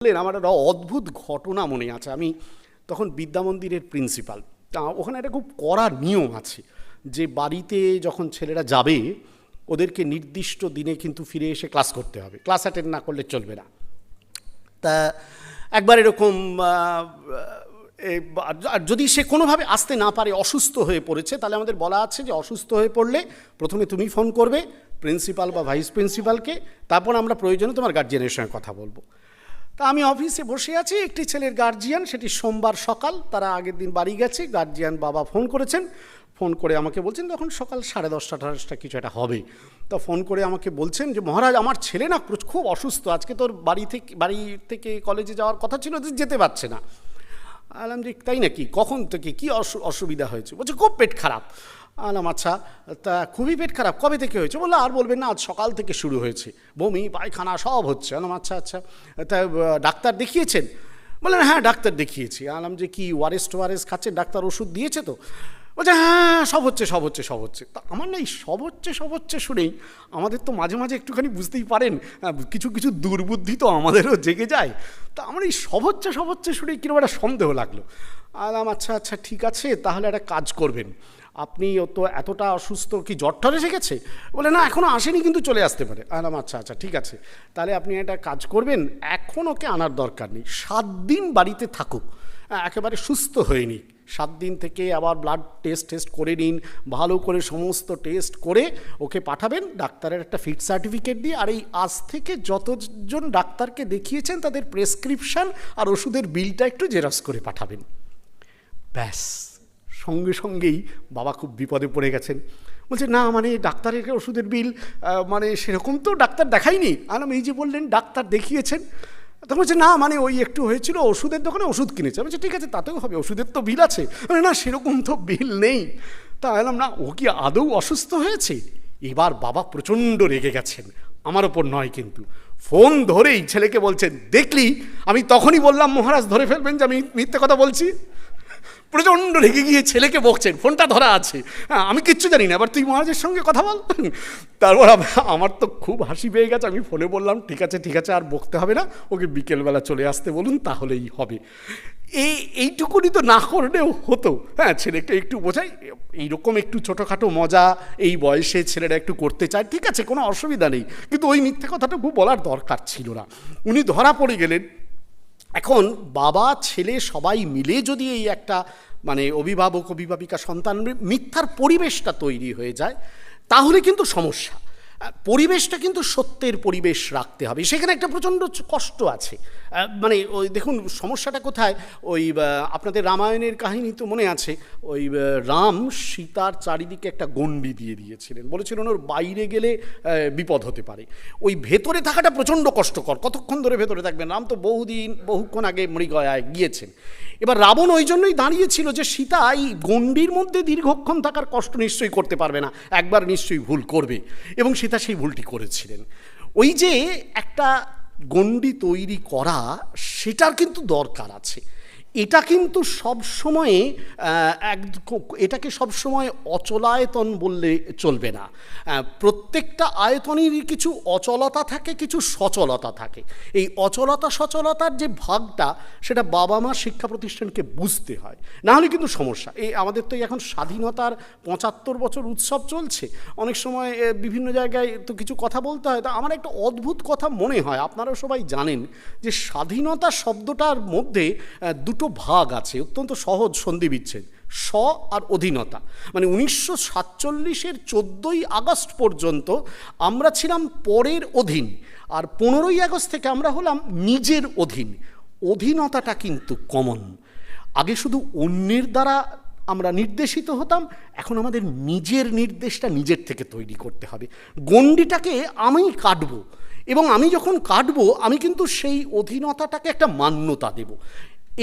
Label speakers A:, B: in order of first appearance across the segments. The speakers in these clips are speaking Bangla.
A: বললেন, আমার একটা অদ্ভুত ঘটনা মনে আছে। আমি তখন বিদ্যা মন্দিরের প্রিন্সিপাল। তা ওখানে একটা খুব কড়া নিয়ম আছে যে বাড়িতে যখন ছেলেরা যাবে, ওদেরকে নির্দিষ্ট দিনে কিন্তু ফিরে এসে ক্লাস করতে হবে। ক্লাস অ্যাটেন্ড না করলে চলবে না। তা একবার এরকম যদি সে কোনোভাবে আসতে না পারে, অসুস্থ হয়ে পড়েছে, তাহলে আমাদের বলা আছে যে অসুস্থ হয়ে পড়লে প্রথমে তুমি ফোন করবে প্রিন্সিপাল বা ভাইস প্রিন্সিপালকে, তারপর আমরা প্রয়োজনে তোমার গার্জিয়ানের সঙ্গে কথা বলব। তা আমি অফিসে বসে আছি, একটি ছেলের গার্জিয়ান সেটি সোমবার সকাল, তারা আগের দিন বাড়ি গেছে গার্জিয়ান বাবা ফোন করেছেন ফোন করে আমাকে বলছেন, তখন সকাল সাড়ে দশটা, আঠারোটা কিছু একটা হবে। তা ফোন করে আমাকে বলছেন যে, মহারাজ, আমার ছেলে না খুব অসুস্থ, আজকে তোর বাড়ি থেকে বাড়ি থেকে কলেজে যাওয়ার কথা ছিল তো যেতে পারছে না। আলাম যে তাই নাকি? কখন থেকে কী অসু- অসুবিধা হয়েছে? বলছে, খুব পেট খারাপ। আলাম আচ্ছা তা খুবই পেট খারাপ। কবে থেকে হয়েছে? বলল, আর বলবেন না, আজ সকাল থেকে শুরু হয়েছে। বমি, পায়খানা, সব হচ্ছে। আলাম আচ্ছা আচ্ছা। তা ডাক্তার দেখিয়েছেন? বললেন হ্যাঁ ডাক্তার দেখিয়েছি। আলাম যে কি ওয়ারেস টোয়ারেস খাচ্ছেন ডাক্তার ওষুধ দিয়েছে তো? বলছে হ্যাঁ সব হচ্ছে সব হচ্ছে সব হচ্ছে। তা আমার না এই সব হচ্ছে সব হচ্ছে শুনেই আমাদের তো মাঝে মাঝে একটুখানি বুঝতেই পারেন কিছু কিছু দুর্বুদ্ধি তো আমাদেরও জেগে যায়। তা আমার এই সব হচ্ছে সব হচ্ছে শুনেই কীরকম একটা সন্দেহ লাগল। আলাম আচ্ছা আচ্ছা ঠিক আছে, তাহলে একটা কাজ করবেন। আপনি তো এতটা অসুস্থ কি জ্বর টর এসে গেছে? বলে, না এখনও আসেনি, কিন্তু চলে আসতে পারে। আলাম আচ্ছা আচ্ছা ঠিক আছে, তাহলে আপনি একটা কাজ করবেন, এখন ওকে আনার দরকার নেই। সাত দিন বাড়িতে থাকুক একেবারে সুস্থ হয়ে নিক। সাত দিন থেকে আবার ব্লাড টেস্ট টেস্ট করে নিন, ভালো করে সমস্ত টেস্ট করে ওকে পাঠাবেন, ডাক্তারের একটা ফিট সার্টিফিকেট দিয়ে। আর এই আজ থেকে যতজন ডাক্তারকে দেখিয়েছেন, তাদের প্রেসক্রিপশান আর ওষুধের বিলটা একটু জেরক্স করে পাঠাবেন। ব্যাস, সঙ্গে সঙ্গেই বাবা খুব বিপদে পড়ে গেছেন। বলছে, না মানে ডাক্তারের ওষুধের বিল মানে সেরকম তো ডাক্তার দেখাইনি আলাম এই যে বললেন, ডাক্তার দেখিয়েছেন। তখন বলছে, না মানে ওই একটু হয়েছিল, ওষুধের দোকানে ওষুধ কিনেছে। বলছে, ঠিক আছে, তাতেও হবে, ওষুধের তো বিল আছে। মানে না, সেরকম তো বিল নেই। তা এলাম না, ও কি আদৌ অসুস্থ হয়েছে? এবার বাবা প্রচণ্ড রেগে গেছেন, আমার ওপর নয় কিন্তু। ফোন ধরেই ছেলেকে বলছেন, দেখলি? আমি তখনই বললাম, মহারাজ, ধরে ফেলবেন যে আমি মিথ্যে কথা বলছি। প্রচণ্ড রেগে গিয়ে ছেলেকে বকছেন, ফোনটা ধরা আছে। হ্যাঁ আমি কিচ্ছু জানি না, এবার তুই মহারাজের সঙ্গে কথা বল। তারপর আমার তো খুব হাসি পেয়ে গেছে, আমি ফোনে বললাম, ঠিক আছে ঠিক আছে, আর বকতে হবে না, ওকে বিকেলবেলা চলে আসতে বলুন, তাহলেই হবে। এই, এইটুকুনি তো না করলেও হতো। হ্যাঁ ছেলেকে একটু বোঝাই, এইরকম একটু ছোটোখাটো মজা, এই বয়সে ছেলেরা একটু করতে চায়, ঠিক আছে, কোনো অসুবিধা নেই। কিন্তু ওই মিথ্যে কথাটা খুব বলার দরকার ছিল না। উনি ধরা পড়ে গেলেন এখন বাবা, ছেলে সবাই মিলে যদি এই একটা মানে অভিভাবক, অভিভাবিকা সন্তান, মিথ্যার পরিবেশটা তৈরি হয়ে যায়, তাহলে কিন্তু সমস্যা। পরিবেশটা কিন্তু সত্যের পরিবেশ রাখতে হবে। সেখানে একটা প্রচণ্ড কষ্ট আছে। মানে ওই দেখুন, সমস্যাটা কোথায়? ওই আপনাদের রামায়ণের কাহিনী তো মনে আছে। ওই রাম সীতার চারিদিকে একটা গণ্ডি দিয়ে দিয়েছিলেন। বলেছিলেন ওর বাইরে গেলে বিপদ হতে পারে। ওই ভেতরে থাকাটা প্রচণ্ড কষ্টকর। কতক্ষণ ধরে ভেতরে থাকবেন? রাম তো বহুদিন, বহুক্ষণ আগে মৃগয়ায় গিয়েছেন। এবার রাবণ ওই জন্যই দাঁড়িয়েছিল যে সীতা এই গণ্ডির মধ্যে দীর্ঘক্ষণ থাকার কষ্ট নিশ্চয়ই করতে পারবে না। একবার নিশ্চয়ই ভুল করবে। এবং সীতা সেই ভুলটি করেছিলেন। ওই যে একটা গণ্ডি তৈরি করা সেটার কিন্তু দরকার আছে। এটা কিন্তু সব সময়ে এক এটাকে সব সময় অচলায়তন বললে চলবে না। প্রত্যেকটা আয়তনেরই কিছু অচলতা থাকে কিছু সচলতা থাকে। এই অচলতা সচলতার যে ভাগটা সেটা বাবা মা শিক্ষা প্রতিষ্ঠানকে বুঝতে হয়। না হলে কিন্তু সমস্যা। এই আমাদের তো এখন স্বাধীনতার পঁচাত্তর বছর উৎসব চলছে। অনেক সময় বিভিন্ন জায়গায় তো কিছু কথা বলতে হয়। তা আমার একটা অদ্ভুত কথা মনে হয়। আপনারা সবাই জানেন যে স্বাধীনতা শব্দটার মধ্যে আহ, দুটো ভাগ আছে, অত্যন্ত সহজ সন্ধি বিচ্ছেদ। স্ব আর অধীনতা। মানে উনিশশো সাতচল্লিশের চোদ্দোই আগস্ট পর্যন্ত আমরা ছিলাম পরের অধীন, আর পনেরোই আগস্ট থেকে আমরা হলাম নিজের অধীন। অধীনতাটা কিন্তু কমন আগে শুধু অন্যের দ্বারা আমরা নির্দেশিত হতাম, এখন আমাদের নিজের নির্দেশটা নিজের থেকে তৈরি করতে হবে। গণ্ডিটাকে আমি কাটবো, এবং আমি যখন কাটবো, আমি কিন্তু সেই অধীনতাটাকে একটা মান্যতা দেব।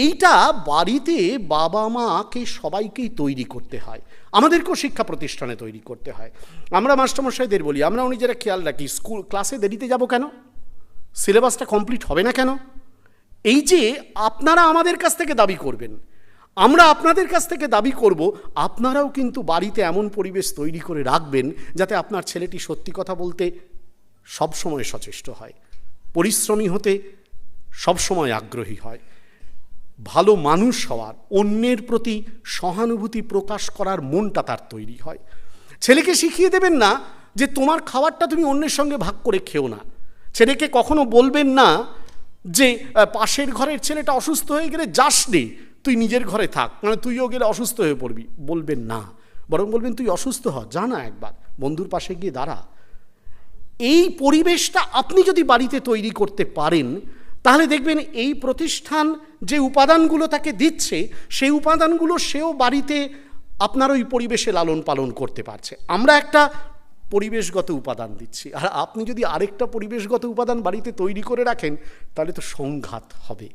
A: এইটা বাড়িতে বাবা মাকে সবাইকেই তৈরি করতে হয়। আমাদেরকেও শিক্ষা প্রতিষ্ঠানে তৈরি করতে হয়। আমরা মাস্টারমশাইদের বলি, আমরাও নিজেরা খেয়াল রাখি, স্কুল, ক্লাসে দেরিতে যাব কেন? সিলেবাসটা কমপ্লিট হবে না কেন? এই যে আপনারা আমাদের কাছ থেকে দাবি করবেন, আমরা আপনাদের কাছ থেকে দাবি করব, আপনারাও কিন্তু বাড়িতে এমন পরিবেশ তৈরি করে রাখবেন যাতে আপনার ছেলেটি সত্যি কথা বলতে সবসময় সচেষ্ট হয়, পরিশ্রমী হতে সবসময় আগ্রহী হয়। ভালো মানুষ হওয়ার, অন্যের প্রতি সহানুভূতি প্রকাশ করার মনটা তার তৈরি হয়। ছেলেকে শিখিয়ে দেবেন না যে তোমার খাবারটা তুমি অন্যের সঙ্গে ভাগ করে খেও না। ছেলেকে কখনো বলবেন না যে পাশের ঘরের ছেলেটা অসুস্থ হয়ে গেলে যাস নে, তুই নিজের ঘরে থাক মানে তুইও গেলে অসুস্থ হয়ে পড়বি। বলবেন না। বরং বলবেন, তুই অসুস্থ হ, যা না একবার, বন্ধুর পাশে গিয়ে দাঁড়া। এই পরিবেশটা আপনি যদি বাড়িতে তৈরি করতে পারেন তাহলে দেখবেন এই প্রতিষ্ঠান যে উপাদানগুলো তাকে দিচ্ছে, সেই উপাদানগুলো সেও বাড়িতে আপনার ওই পরিবেশে লালন পালন করতে পারছে। আমরা একটা পরিবেশগত উপাদান দিচ্ছি। আর আপনি যদি আরেকটা পরিবেশগত উপাদান বাড়িতে তৈরি করে রাখেন, তাহলে তো সংঘাত হবে।